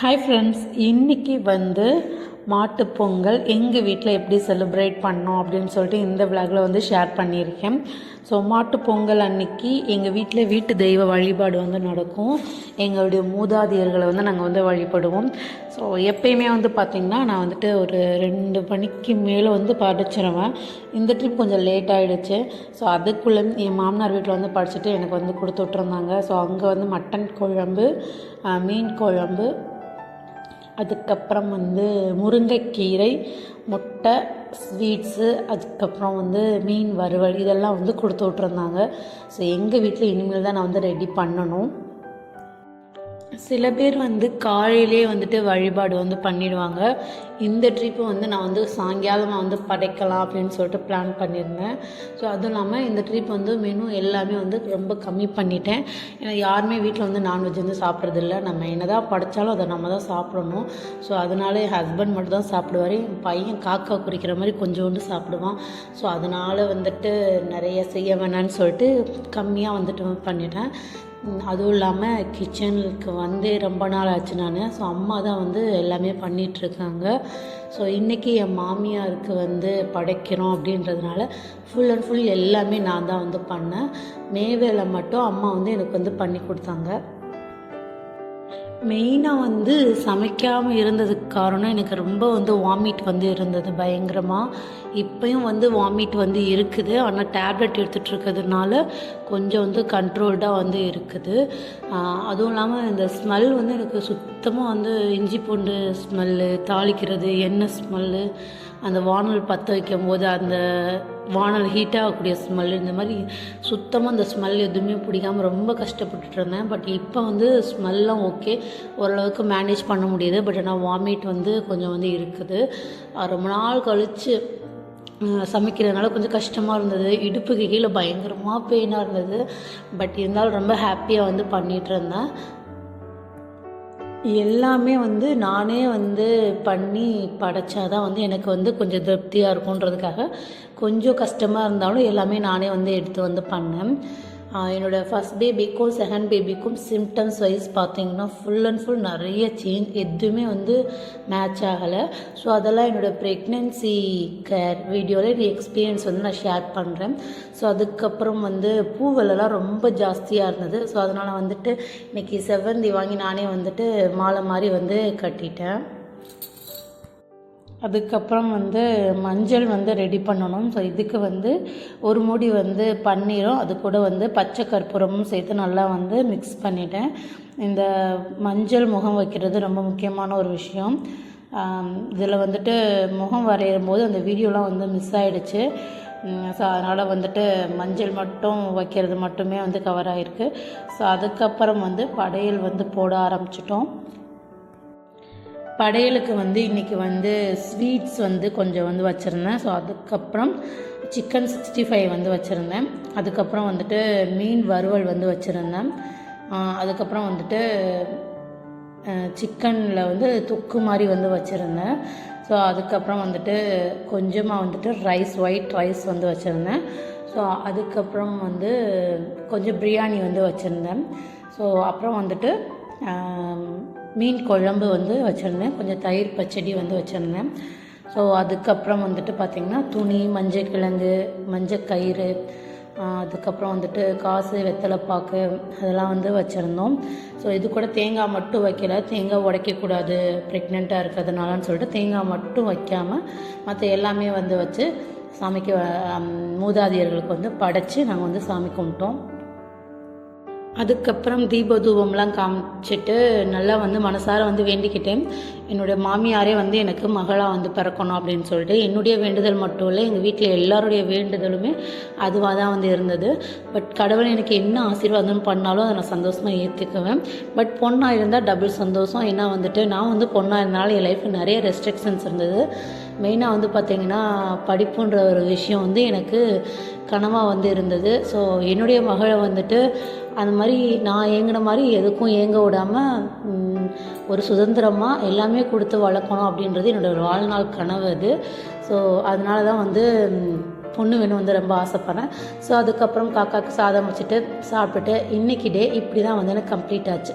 Hi friends இன்றைக்கி வந்து மாட்டுப்பொங்கல் எங்கள் வீட்டில் எப்படி செலிப்ரேட் பண்ணோம் அப்படின்னு சொல்லிட்டு இந்த விளாகில் வந்து ஷேர் பண்ணியிருக்கேன். ஸோ மாட்டுப்பொங்கல் அன்னைக்கு எங்கள் வீட்டில் வீட்டு தெய்வ வழிபாடு வந்து நடக்கும். எங்களுடைய மூதாதையர்களை வந்து நாங்கள் வந்து வழிபடுவோம். ஸோ எப்பயுமே வந்து பார்த்திங்கன்னா நான் வந்துட்டு ஒரு ரெண்டு மணிக்கு மேலே வந்து படிச்சிருவேன். இந்த ட்ரிப் கொஞ்சம் லேட் ஆகிடுச்சு ஸோ அதுக்குள்ளே என் மாமனார் வீட்டில் வந்து படிச்சுட்டு எனக்கு வந்து கொடுத்து விட்ருந்தாங்க ஸோ அங்கே வந்து மட்டன் குழம்பு மீன் குழம்பு அதுக்கப்புறம் வந்து முருங்கைக்கீரை முட்டை ஸ்வீட்ஸு அதுக்கப்புறம் வந்து மீன் வறுவல் இதெல்லாம் வந்து கொடுத்து விட்ருந்தாங்க ஸோ எங்கள் வீட்டில் இனிமேல் தான் நான் வந்து ரெடி பண்ணணும். சில பேர் வந்து காலையிலே வந்துட்டு வழிபாடு வந்து பண்ணிடுவாங்க. இந்த ட்ரிப்பு வந்து நான் வந்து சாயங்காலமாக வந்து படைக்கலாம் அப்படின்னு சொல்லிட்டு பிளான் பண்ணியிருந்தேன். ஸோ அதுவும் இல்லாமல் இந்த ட்ரிப் வந்து மெனு எல்லாமே வந்து ரொம்ப கம்மி பண்ணிட்டேன். ஏன்னா யாருமே வீட்டில் வந்து நான்வெஜ் வந்து சாப்பிட்றதில்ல. நம்ம என்ன தான் படைச்சாலும் அதை நம்ம தான் சாப்பிடணும். ஸோ அதனால என் ஹஸ்பண்ட் மட்டும் தான் சாப்பிடுவார். என் பையன் காக்கா குறிக்கிற மாதிரி கொஞ்சோண்டு சாப்பிடுவான். ஸோ அதனால் வந்துட்டு நிறைய செய்ய வேணான்னு சொல்லிட்டு கம்மியாக வந்துட்டு பண்ணிட்டேன். அதுவும் இல்லாமல் கிச்சனுக்கு வந்து ரொம்ப நாள் ஆச்சு நான். ஸோ அம்மா தான் வந்து எல்லாமே பண்ணிகிட்ருக்காங்க ஸோ இன்றைக்கி என் மாமியாருக்கு வந்து படைக்கிறோம் அப்படின்றதுனால ஃபுல் அண்ட் ஃபுல் எல்லாமே நான் தான் வந்து பண்ணேன். மேவேலை மட்டும் அம்மா வந்து எனக்கு வந்து பண்ணி கொடுத்தாங்க. மெயினாக வந்து சமைக்காமல் இருந்ததுக்கு காரணம் எனக்கு ரொம்ப வந்து வாமிட் வந்து இருந்தது பயங்கரமாக இப்போயும் வந்து வாமிட் வந்து இருக்குது. ஆனால் டேப்லெட் எடுத்துகிட்டு இருக்கிறதுனால கொஞ்சம் வந்து கண்ட்ரோல்டாக வந்து இருக்குது. அதுவும் இல்லாமல் இந்த ஸ்மெல் வந்து எனக்கு சுத்தமாக வந்து இஞ்சி பூண்டு ஸ்மெல்லு தாளிக்கிறது எண்ணெய் ஸ்மெல்லு அந்த வானல் பற்ற வைக்கும் போது அந்த வானல் ஹீட் ஆகக்கூடிய ஸ்மெல் இந்த மாதிரி சுத்தமாக அந்த ஸ்மெல் எதுவுமே பிடிக்காமல் ரொம்ப கஷ்டப்பட்டுட்டு இருந்தேன். பட் இப்போ வந்து ஸ்மெல்லாம் ஓகே ஓரளவுக்கு மேனேஜ் பண்ண முடியுது. பட் ஆனால் வாமிட் வந்து கொஞ்சம் வந்து இருக்குது. ரொம்ப நாள் கழித்து சமைக்கிறதுனால கொஞ்சம் கஷ்டமாக இருந்தது. இடுப்புக்கு கீழே பயங்கரமாக பெயினாக இருந்தது. பட் இருந்தாலும் ரொம்ப ஹாப்பியாக வந்து பண்ணிகிட்டு இருந்தேன். எல்லாமே வந்து நானே வந்து பண்ணி படைச்சாதான் வந்து எனக்கு வந்து கொஞ்சம் திருப்தியாக இருக்குன்றதுக்காக கொஞ்சம் கஷ்டமாக இருந்தாலும் எல்லாமே நானே வந்து எடுத்து வந்து பண்ணேன். என்னோடய ஃபஸ்ட் பேபிக்கும் செகண்ட் பேபிக்கும் சிம்டம்ஸ் வைஸ் பார்த்திங்கன்னா ஃபுல் அண்ட் ஃபுல் நிறைய சேஞ்ச் எதுவுமே வந்து மேட்ச் ஆகலை. ஸோ அதெல்லாம் என்னோடய ப்ரெக்னென்சி கேர் வீடியோவில் இந்த எக்ஸ்பீரியன்ஸ் வந்து நான் ஷேர் பண்ணுறேன் ஸோ அதுக்கப்புறம் வந்து பூவெல்லாம் ரொம்ப ஜாஸ்தியாக இருந்தது. ஸோ அதனால் வந்துட்டு இன்றைக்கி செவ்வந்தி வாங்கி நானே வந்துட்டு மாலை மாதிரி வந்து கட்டிட்டேன். அதுக்கப்புறம் வந்து மஞ்சள் வந்து ரெடி பண்ணணும். ஸோ இதுக்கு வந்து ஒரு மூடி வந்து பன்னீரும் அது கூட வந்து பச்சை கற்பூரமும் சேர்த்து நல்லா வந்து மிக்ஸ் பண்ணிட்டேன். இந்த மஞ்சள் முகம் வைக்கிறது ரொம்ப முக்கியமான ஒரு விஷயம். இதில் வந்துட்டு முகம் வரையும் போது அந்த வீடியோலாம் வந்து மிஸ் ஆகிடுச்சு ஸோ அதனால் வந்துட்டு மஞ்சள் மட்டும் வைக்கிறது மட்டுமே வந்து கவர் ஆகிருக்கு ஸோ அதுக்கப்புறம் வந்து படையல் வந்து போட ஆரம்பிச்சிட்டோம். படையலுக்கு வந்து இன்றைக்கி வந்து ஸ்வீட்ஸ் வந்து கொஞ்சம் வந்து வச்சுருந்தேன். ஸோ அதுக்கப்புறம் சிக்கன் சிக்ஸ்டி ஃபைவ் வந்து வச்சுருந்தேன். அதுக்கப்புறம் வந்துட்டு மீன் வறுவல் வந்து வச்சுருந்தேன். அதுக்கப்புறம் வந்துட்டு சிக்கனில் வந்து தொக்கு மாதிரி வந்து வச்சுருந்தேன். ஸோ அதுக்கப்புறம் வந்துட்டு கொஞ்சமாக வந்துட்டு ரைஸ் ஒயிட் ரைஸ் வந்து வச்சுருந்தேன். ஸோ அதுக்கப்புறம் வந்து கொஞ்சம் பிரியாணி வந்து வச்சுருந்தேன். ஸோ அப்புறம் வந்துட்டு மீன் குழம்பு வந்து வச்சுருந்தேன். கொஞ்சம் தயிர் பச்சடி வந்து வச்சுருந்தேன். ஸோ அதுக்கப்புறம் வந்துட்டு பார்த்திங்கன்னா துணி மஞ்சள் கிழங்கு மஞ்சள் கயிறு அதுக்கப்புறம் வந்துட்டு காசு வெத்தலைப்பாக்கு அதெல்லாம் வந்து வச்சுருந்தோம். ஸோ இது கூட தேங்காய் மட்டும் வைக்கல. தேங்காய் உடைக்கக்கூடாது ப்ரெக்னெண்ட்டாக இருக்கிறதுனாலன்னு சொல்லிட்டு தேங்காய் மட்டும் வைக்காமல் மற்ற எல்லாமே வந்து வச்சு சாமிக்கு மூதாதியர்களுக்கு மூதாதையர்களுக்கு வந்து படைச்சி நாங்கள் வந்து சாமி கும்பிட்டோம். அதுக்கப்புறம் தீபதூபம்லாம் காமிச்சிட்டு நல்லா வந்து மனசார வந்து வேண்டிக்கிட்டேன் என்னுடைய மாமியாரே வந்து எனக்கு மகளாக வந்து பிறக்கணும் அப்படின்னு சொல்லிட்டு என்னுடைய வேண்டுதல் மட்டும் இல்லை எங்கள் வீட்டில் எல்லாருடைய வேண்டுதலுமே அதுவாக தான் வந்து இருந்தது. பட் கடவுள் எனக்கு என்ன ஆசீர்வாதம் பண்ணாலும் அதை நான் சந்தோஷமாக ஏற்றுக்குவேன் பட் பொண்ணாக இருந்தால் டபுள் சந்தோஷம். ஏன்னா வந்துட்டு நான் வந்து பொண்ணாக இருந்தனால என் லைஃப்பில் நிறைய ரெஸ்ட்ரிக்ஷன்ஸ் இருந்தது. மெயினாக வந்து பார்த்திங்கன்னா படிப்புன்ற ஒரு விஷயம் வந்து எனக்கு கனவாக வந்து இருந்தது. ஸோ என்னுடைய மகளை வந்துட்டு அந்த மாதிரி நான் ஏங்கின மாதிரி எதுக்கும் ஏங்க விடாமல் ஒரு சுதந்திரமாக எல்லாமே கொடுத்து வளர்க்கணும் அப்படின்றது என்னோட வாழ்நாள் கனவு அது. ஸோ அதனால தான் வந்து பொண்ணு வேணும் வந்து ரொம்ப ஆசைப்பட்றேன். ஸோ அதுக்கப்புறம் காக்காவுக்கு சாதம் வச்சுட்டு சாப்பிட்டுட்டு இன்னைக்கு டே இப்படி தான் வந்து எனக்கு கம்ப்ளீட் ஆச்சு.